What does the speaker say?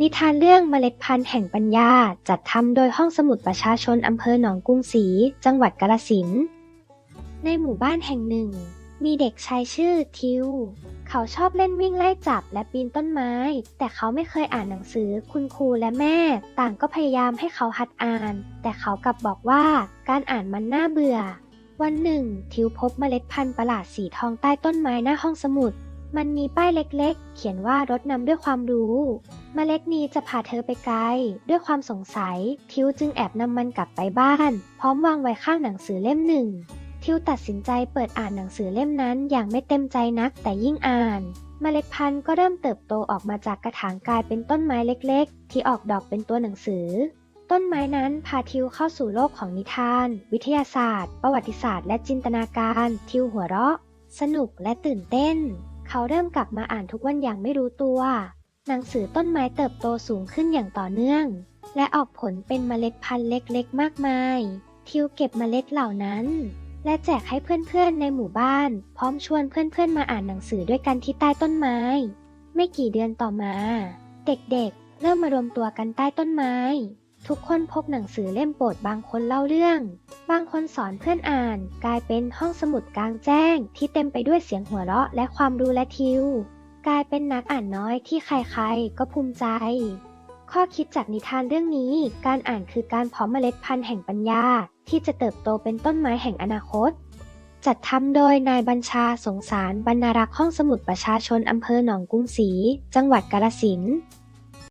นิทานเรื่องเมล็ดพันธุ์แห่งปัญญา จัดทำโดยห้องสมุดประชาชนอำเภอหนองกรุงศรีจังหวัดกาฬสินธุ์ในหมู่บ้านแห่งหนึ่ง มีเด็กชายชื่อทิว เขาชอบเล่นวิ่งไล่จับและปีนต้นไม้ แต่เขาไม่เคยอ่านหนังสือคุณครูและแม่ ต่างก็พยายามให้เขาหัดอ่าน แต่เขากลับบอกว่าการอ่านมันน่าเบื่อ วันหนึ่ง ทิวพบเมล็ดพันธุ์ประหลาดสีทองใต้ต้นไม้หน้าห้องสมุด มันมีป้ายเล็กๆ เขียนว่ารถนำด้วยความรู้เมล็ดนี้จะพาเธอไปไกล ด้วยความสงสัย ทิวจึงแอบนำมันกลับไปบ้าน พร้อมวางไว้ข้างหนังสือเล่มหนึ่ง ทิวตัดสินใจเปิดอ่านหนังสือเล่มนั้นอย่างไม่เต็มใจนักแต่ยิ่งอ่านเมล็ดพันธุ์ก็เริ่มเติบโตออกมาจากกระถางกลายเป็นต้นไม้เล็กๆ ที่ออกดอกเป็นตัวหนังสือ ต้นไม้นั้นพาทิวเข้าสู่โลกของนิทาน วิทยาศาสตร์ ประวัติศาสตร์ และจินตนาการ ทิวหัวเราะ สนุกและตื่นเต้น เขาเริ่มกลับมาอ่านทุกวันอย่างไม่รู้ตัว หนังสือต้นไม้เติบโตสูงขึ้นอย่างต่อเนื่อง และออกผลเป็นเมล็ดพันธุ์เล็กๆ มากมาย ทิวเก็บเมล็ดเหล่านั้น และแจกให้เพื่อนๆในหมู่บ้าน พร้อมชวนเพื่อนๆมาอ่านหนังสือด้วยกันที่ใต้ต้นไม้ ไม่กี่เดือนต่อมา เด็กๆ เริ่มมารวมตัวกันใต้ต้นไม้ ทุกคนพกหนังสือเล่มโปรดบางคนเล่าเรื่อง บางคนสอนเพื่อนอ่าน กลายเป็นห้องสมุดกลางแจ้ง ที่เต็มไปด้วยเสียงหัวเราะและความรู้และทิว กลายเป็นนักอ่านน้อยที่ใครๆ ก็ภูมิใจ ข้อคิดจากนิทานเรื่องนี้ การอ่านคือการเพาะเมล็ดพันธุ์แห่งปัญญา ที่จะเติบโตเป็นต้นไม้แห่งอนาคต จัดทำโดยนายบัญชาสงสารบรรณารักษ์ห้องสมุดประชาชนอำเภอหนองกรุงศรี จังหวัดกาฬสินธุ์